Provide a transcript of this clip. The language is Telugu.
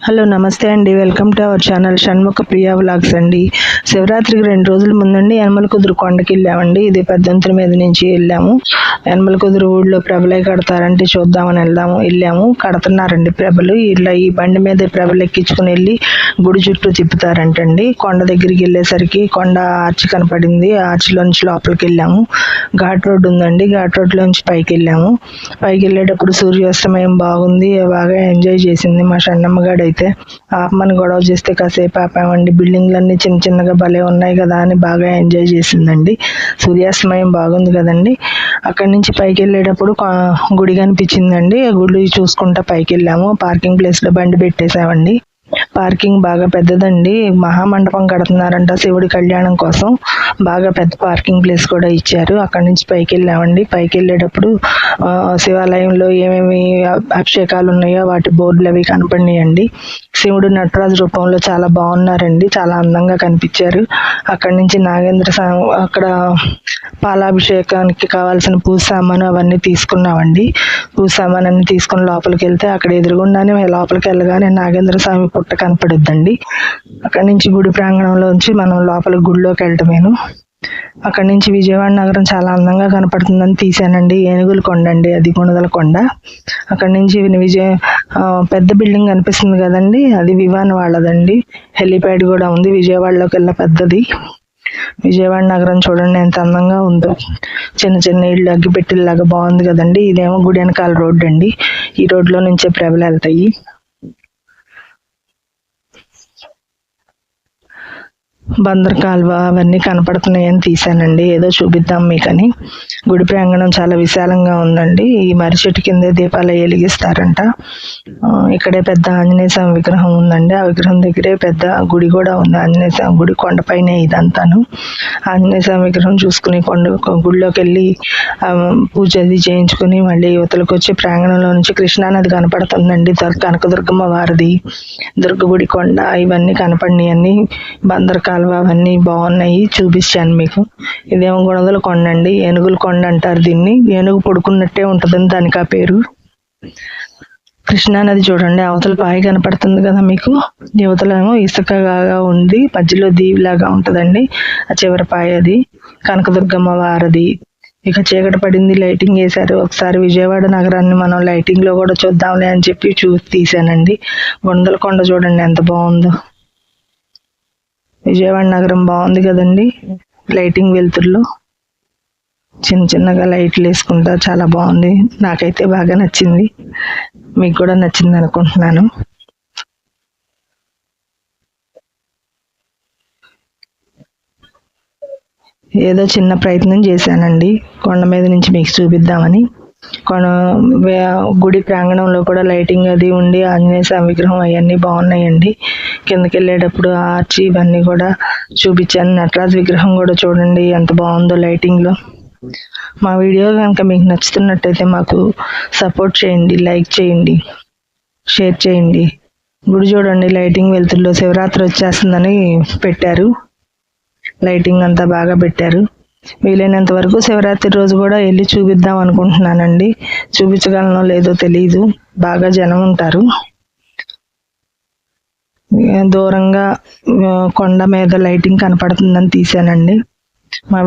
హలో నమస్తే అండి. Welcome to our channel Shanmukha Priya vlogs అండి. శివరాత్రికి రెండు రోజుల ముందండి యనమల కుదురు కొండకి వెళ్ళామండి ఇది పెద్దంతుల మీద నుంచి వెళ్ళాము. యనమల కుదురు ఊళ్ళో ప్రభలే కడతారంటే చూద్దామని వెళ్దాము. వెళ్ళాము. కడుతున్నారండి ప్రభలు. ఇలా ఈ బండి మీద ప్రభలు ఎక్కించుకుని వెళ్ళి గుడి చుట్టూ తిప్పుతారంటండి. కొండ దగ్గరికి వెళ్ళేసరికి కొండ ఆర్చి కనపడింది. ఆర్చిలోంచి లోపలికి వెళ్ళాము. ఘాట్ రోడ్ ఉందండి. ఘాట్ రోడ్లోంచి పైకి వెళ్ళాము. పైకి వెళ్ళేటప్పుడు సూర్యాస్తమయం బాగుంది. బాగా ఎంజాయ్ చేసింది మా షన్నమ్మ అయితే ఆపమని గొడవ చేస్తే కాసేపు ఆపామండి. బిల్డింగ్లన్నీ చిన్న చిన్నగా భలే ఉన్నాయి కదా అని బాగా ఎంజాయ్ చేసిందండి. సూర్యాస్తమయం బాగుంది కదండి. అక్కడి నుంచి పైకి వెళ్ళేటప్పుడు గుడి కనిపించిందండి. గుడి చూసుకుంటా పైకి వెళ్ళాము. పార్కింగ్ ప్లేస్లో బండి పెట్టేశామండి. పార్కింగ్ బాగా పెద్దదండి. మహామండపం కడుతున్నారంట శివుడి కళ్యాణం కోసం. బాగా పెద్ద పార్కింగ్ ప్లేస్ కూడా ఇచ్చారు. అక్కడి నుంచి పైకి వెళ్ళామండి. పైకి వెళ్ళేటప్పుడు శివాలయంలో ఏమేమి అభిషేకాలు ఉన్నాయో వాటి బోర్డులు అవి కనపడినాయండి. శివుడు నటరాజు రూపంలో చాలా బాగున్నారండి. చాలా అందంగా కనిపించారు. అక్కడి నుంచి నాగేంద్ర స్వామి అక్కడ పాలాభిషేకానికి కావాల్సిన పూజ సామాను అవన్నీ తీసుకున్నామండి. పూజ సామాన్ అన్ని తీసుకుని లోపలికి వెళ్తే అక్కడ ఎదురుగుండానే లోపలికి వెళ్ళగానే నాగేంద్ర స్వామి పుట్ట కనపడుద్దండి. అక్కడి నుంచి గుడి ప్రాంగణంలోంచి మనం లోపల గుడిలోకి వెళ్ళటమేను అక్కడి నుంచి విజయవాడ నగరం చాలా అందంగా కనపడుతుందని తీసానండి ఏనుగుల కొండ అండి అది గుణదల కొండ. అక్కడి నుంచి విజయ పెద్ద బిల్డింగ్ కనిపిస్తుంది కదండి అది వివాన్ వాళ్ళదండి. హెలిప్యాడ్ కూడా ఉంది విజయవాడలోకి వెళ్ళ పెద్దది. విజయవాడ నగరం చూడండి ఎంత అందంగా ఉందో. చిన్న చిన్న ఇళ్ళు అగ్గిపెట్టిల్లాగా బాగుంది కదండి. ఇదేమో గుడి వెనకాల రోడ్డు అండి ఈ రోడ్లో నుంచే ప్రభలు వెళ్తాయి బందర్ కాలువ అవన్నీ కనపడుతున్నాయని తీసానండి ఏదో చూపిద్దాం మీకని. గుడి ప్రాంగణం చాలా విశాలంగా ఉందండి. ఈ మర్రి చెట్టు కిందే దీపాలు వెలిగిస్తారంట. ఇక్కడే పెద్ద ఆంజనేయ స్వామి విగ్రహం ఉందండి. ఆ విగ్రహం దగ్గరే పెద్ద గుడి కూడా ఉంది. ఆంజనేయ స్వామి గుడి కొండపైనే ఇదంతాను. ఆంజనేయ స్వామి విగ్రహం చూసుకుని కొండ గుడిలోకి వెళ్ళి పూజ అది చేయించుకుని మళ్ళీ యువతలకు వచ్చి ప్రాంగణంలో నుంచి కృష్ణానది కనపడుతుందండి. కనకదుర్గమ్మ వారిది. దుర్గ గుడి కొండ ఇవన్నీ కనపడినాయన్ని బందర్ కాలువ అవన్నీ బాగున్నాయి చూపించాను మీకు. ఇదేమో గుణదల కొండ అండి ఏనుగుల కొండ అంటారు దీన్ని. ఏనుగు పడుకున్నట్టే ఉంటుందని దానికి ఆ పేరు. కృష్ణానది చూడండి అవతల పాయ కనపడుతుంది కదా మీకు. యువతలేమో ఇసుకగా ఉంది మధ్యలో దీవిలాగా ఉంటుందండి ఆ చివరి పాయ అది. కనకదుర్గమ్మ వారది. ఇక చీకటి పడింది లైటింగ్ వేశారు. ఒకసారి విజయవాడ నగరాన్ని మనం లైటింగ్లో కూడా చూద్దాంలే అని చెప్పి చూసి తీసానండి గుండల కొండ చూడండి ఎంత బాగుందో. విజయవాడ నగరం బాగుంది కదండి. లైటింగ్ వెలుతురులో. చిన్న చిన్నగా లైట్లు వేసుకుంటా చాలా బాగుంది. నాకైతే బాగా నచ్చింది. మీకు కూడా నచ్చింది అనుకుంటున్నాను. ఏదో చిన్న ప్రయత్నం చేశానండి. కొండ మీద నుంచి మీకు చూపిద్దామని. గుడి ప్రాంగణంలో కూడా లైటింగ్ అది ఉండి ఆంజనేయ స్వామి విగ్రహం అవన్నీ బాగున్నాయండి. కిందకి వెళ్ళేటప్పుడు ఆర్చి ఇవన్నీ కూడా చూపించాను. నటరాజ్ విగ్రహం కూడా చూడండి ఎంత బాగుందో లైటింగ్లో. మా వీడియో కనుక మీకు నచ్చుతున్నట్టయితే మాకు సపోర్ట్ చేయండి లైక్ చేయండి షేర్ చేయండి. గుడి చూడండి లైటింగ్ వెళ్తుల్లో శివరాత్రి వచ్చేస్తుందని పెట్టారు. లైటింగ్ అంతా బాగా పెట్టారు. వీలైనంత వరకు శివరాత్రి రోజు కూడా వెళ్ళి చూపిద్దాం అనుకుంటున్నానండి. చూపించగలనో లేదో తెలియదు బాగా జనం ఉంటారు. దూరంగా కొండ మీద లైటింగ్ కనపడుతుందని తీశానండి. మా